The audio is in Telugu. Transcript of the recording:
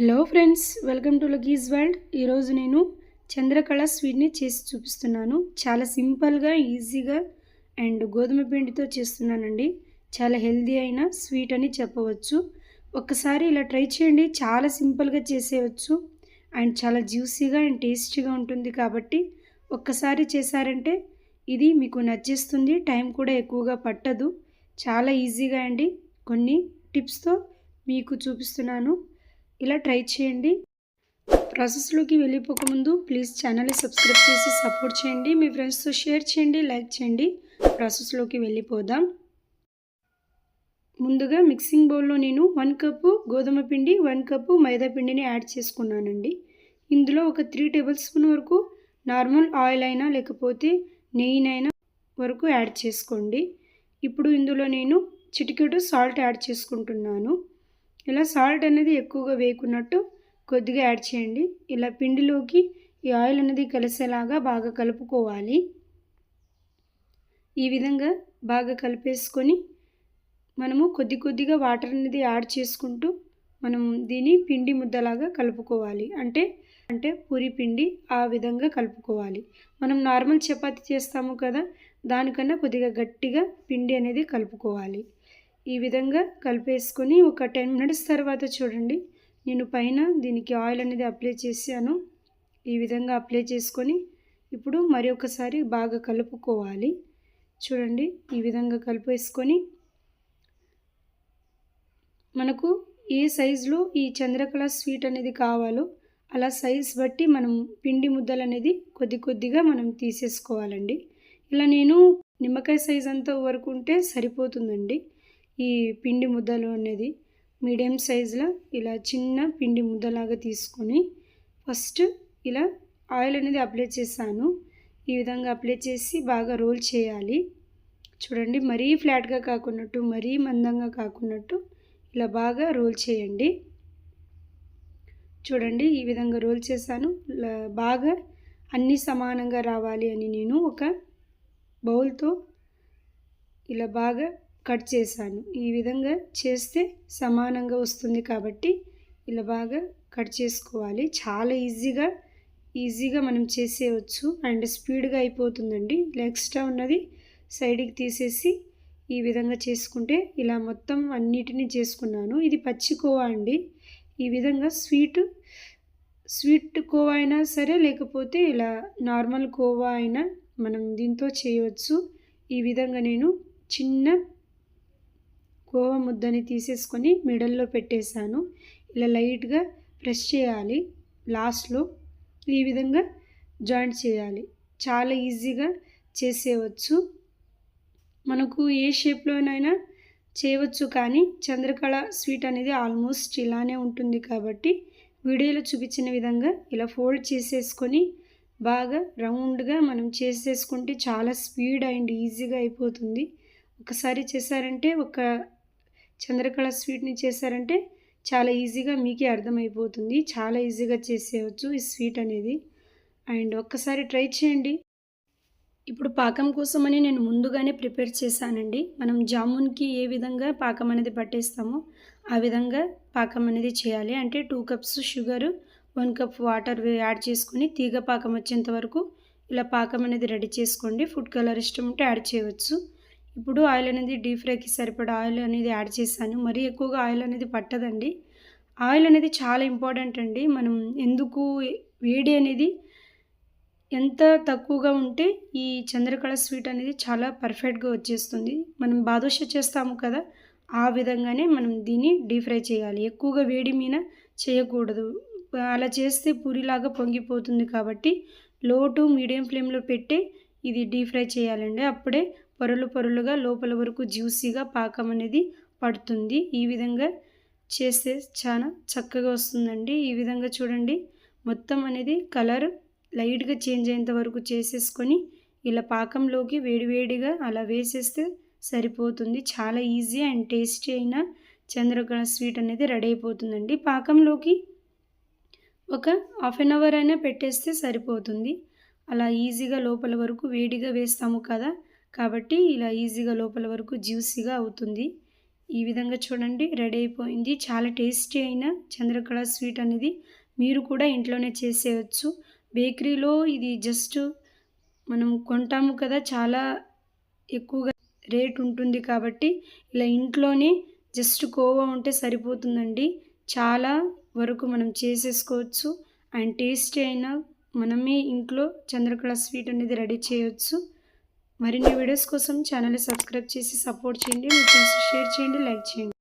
హలో ఫ్రెండ్స్ వెల్కమ్ టు లగీజ్ వరల్డ్. ఈరోజు నేను చంద్రకళ స్వీట్ని చేసి చూపిస్తున్నాను. చాలా సింపుల్గా ఈజీగా అండ్ గోధుమ పిండితో చేస్తున్నానండి. చాలా హెల్దీ అయిన స్వీట్ అని చెప్పవచ్చు. ఒక్కసారి ఇలా ట్రై చేయండి. చాలా సింపుల్గా చేసేయచ్చు. అండ్ చాలా జ్యూసీగా అండ్ టేస్టీగా ఉంటుంది కాబట్టి ఒక్కసారి చేశారంటే ఇది మీకు నచ్చేస్తుంది. టైం కూడా ఎక్కువగా పట్టదు. చాలా ఈజీగా అండి. కొన్ని టిప్స్తో మీకు చూపిస్తున్నాను. ఇలా ట్రై చేయండి. ప్రాసెస్లోకి వెళ్ళిపోకముందు ప్లీజ్ ఛానల్ని సబ్స్క్రైబ్ చేసి సపోర్ట్ చేయండి. మీ ఫ్రెండ్స్తో షేర్ చేయండి లైక్ చేయండి. ప్రాసెస్లోకి వెళ్ళిపోదాం. ముందుగా మిక్సింగ్ బౌల్లో నేను వన్ కప్పు గోధుమ పిండి వన్ కప్పు మైదా పిండిని యాడ్ చేసుకున్నానండి. ఇందులో ఒక త్రీ టేబుల్ స్పూన్ వరకు నార్మల్ ఆయిల్ అయినా లేకపోతే నెయ్యినైనా వరకు యాడ్ చేసుకోండి. ఇప్పుడు ఇందులో నేను చిటికెడు సాల్ట్ యాడ్ చేసుకుంటున్నాను. ఇలా సాల్ట్ అనేది ఎక్కువగా వేయకున్నట్టు కొద్దిగా యాడ్ చేయండి. ఇలా పిండిలోకి ఈ ఆయిల్ అనేది కలిసేలాగా బాగా కలుపుకోవాలి. ఈ విధంగా బాగా కలిపేసుకొని మనము కొద్ది కొద్దిగా వాటర్ అనేది యాడ్ చేసుకుంటూ మనం దీన్ని పిండి ముద్దలాగా కలుపుకోవాలి. అంటే అంటే పూరి పిండి ఆ విధంగా కలుపుకోవాలి. మనం నార్మల్ చపాతి చేస్తాము కదా దానికన్నా కొద్దిగా గట్టిగా పిండి అనేది కలుపుకోవాలి. ఈ విధంగా కలిపేసుకొని ఒక టెన్ మినిట్స్ తర్వాత చూడండి. నేను పైన దీనికి ఆయిల్ అనేది అప్లై చేశాను. ఈ విధంగా అప్లై చేసుకొని ఇప్పుడు మరి ఒకసారి బాగా కలుపుకోవాలి. చూడండి ఈ విధంగా కలిపేసుకొని మనకు ఏ సైజులో ఈ చంద్రకళ స్వీట్ అనేది కావాలో అలా సైజ్ బట్టి మనం పిండి ముద్దలు అనేది కొద్ది కొద్దిగా మనం తీసేసుకోవాలండి. ఇలా నేను నిమ్మకాయ సైజ్ అంత వరకు ఉంటే సరిపోతుందండి. ఈ పిండి ముద్దలు అనేది మీడియం సైజులో ఇలా చిన్న పిండి ముద్దలాగా తీసుకొని ఫస్ట్ ఇలా ఆయిల్ అనేది అప్లై చేశాను. ఈ విధంగా అప్లై చేసి బాగా రోల్ చేయాలి. చూడండి మరీ ఫ్లాట్గా కాకున్నట్టు మరీ మందంగా కాకున్నట్టు ఇలా బాగా రోల్ చేయండి. చూడండి ఈ విధంగా రోల్ చేశాను. బాగా అన్నీ సమానంగా రావాలి అని నేను ఒక బౌల్తో ఇలా బాగా కట్ చేశాను. ఈ విధంగా చేస్తే సమానంగా వస్తుంది కాబట్టి ఇలా బాగా కట్ చేసుకోవాలి. చాలా ఈజీగా ఈజీగా మనం చేసేయచ్చు అండ్ స్పీడ్గా అయిపోతుందండి. ఇలా ఎక్స్ట్రా ఉన్నది సైడ్కి తీసేసి ఈ విధంగా చేసుకుంటే ఇలా మొత్తం అన్నిటినీ చేసుకున్నాను. ఇది పచ్చి కోవా అండి. ఈ విధంగా స్వీట్ స్వీట్ కోవా అయినా సరే లేకపోతే ఇలా నార్మల్ కోవా అయినా మనం దీంతో చేయవచ్చు ఈ విధంగా నేను చిన్న కోవా ముద్దని తీసేసుకొని మిడల్లో పెట్టేశాను. ఇలా లైట్గా ప్రెస్ చేయాలి. లాస్ట్లో ఈ విధంగా జాయింట్ చేయాలి. చాలా ఈజీగా చేసేయవచ్చు. మనకు ఏ షేప్లోనైనా చేయవచ్చు కానీ చంద్రకళ స్వీట్ అనేది ఆల్మోస్ట్ ఇలానే ఉంటుంది కాబట్టి వీడియోలో చూపించిన విధంగా ఇలా ఫోల్డ్ చేసేసుకొని బాగా రౌండ్గా మనం చేసేసుకుంటే చాలా స్పీడ్ అండ్ ఈజీగా అయిపోతుంది. ఒకసారి చేశారంటే ఒక చంద్రకళ స్వీట్ని చేశారంటే చాలా ఈజీగా మీకే అర్థమైపోతుంది. చాలా ఈజీగా చేసేయచ్చు ఈ స్వీట్ అనేది. అండ్ ఒక్కసారి ట్రై చేయండి. ఇప్పుడు పాకం కోసమని నేను ముందుగానే ప్రిపేర్ చేశానండి. మనం జామున్కి ఏ విధంగా పాకం అనేది పట్టేస్తామో ఆ విధంగా పాకం అనేది చేయాలి. అంటే two cups sugar one cup water add చేసుకొని తీగ పాకం వచ్చేంత వరకు ఇలా పాకం అనేది రెడీ చేసుకోండి. ఫుడ్ కలర్ ఇష్టం ఉంటే యాడ్ చేయవచ్చు ఇప్పుడు ఆయిల్ అనేది డీప్ ఫ్రైకి సరిపడా ఆయిల్ అనేది యాడ్ చేశాను. మరీ ఎక్కువగా ఆయిల్ అనేది పట్టదండి. ఆయిల్ అనేది చాలా ఇంపార్టెంట్ అండి. మనం ఎందుకు వేడి అనేది ఎంత తక్కువగా ఉంటే ఈ చంద్రకళ స్వీట్ అనేది చాలా పర్ఫెక్ట్గా వచ్చేస్తుంది. మనం బాదుష చేస్తాము కదా ఆ విధంగానే మనం దీన్ని డీప్ ఫ్రై చేయాలి. ఎక్కువగా వేడి మీద చేయకూడదు. అలా చేస్తే పూరిలాగా పొంగిపోతుంది కాబట్టి లో టు మీడియం ఫ్లేమ్లో పెట్టే ఇది డీప్ ఫ్రై చేయాలండి. అప్పుడే పొరలు పొరలుగా లోపల వరకు జ్యూసీగా పాకం అనేది పడుతుంది. ఈ విధంగా చేస్తే చాలా చక్కగా వస్తుందండి. ఈ విధంగా చూడండి. మొత్తం అనేది కలర్ లైట్గా చేంజ్ అయ్యేంత వరకు చేసేసుకొని ఇలా పాకంలోకి వేడివేడిగా అలా వేసేస్తే సరిపోతుంది. చాలా ఈజీ అండ్ టేస్టీ అయిన చంద్రకళ స్వీట్ అనేది రెడీ అయిపోతుందండి. పాకంలోకి ఒక హాఫ్ అన్ అవర్ అయినా పెట్టేస్తే సరిపోతుంది. అలా ఈజీగా లోపల వరకు వేడిగా వేస్తాము కదా? కాబట్టి ఇలా ఈజీగా లోపల వరకు జ్యూసీగా అవుతుంది. ఈ విధంగా చూడండి రెడీ అయిపోయింది. చాలా టేస్టీ అయిన చంద్రకళ స్వీట్ అనేది మీరు కూడా ఇంట్లోనే చేసేయచ్చు. బేకరీలో ఇది జస్ట్ మనం కొంటాము కదా చాలా ఎక్కువగా రేట్ ఉంటుంది కాబట్టి ఇలా ఇంట్లోనే జస్ట్ కోవా ఉంటే సరిపోతుందండి. చాలా వరకు మనం చేసేసుకోవచ్చు. అండ్ టేస్టీ అయినా మనమే ఇంట్లో చంద్రకళ స్వీట్ అనేది రెడీ చేయొచ్చు. మరిన్ని వీడియోస్ కోసం ఛానల్ని సబ్స్క్రైబ్ చేసి సపోర్ట్ చేయండి. మీ ఫ్రెండ్స్ షేర్ చేయండి లైక్ చేయండి.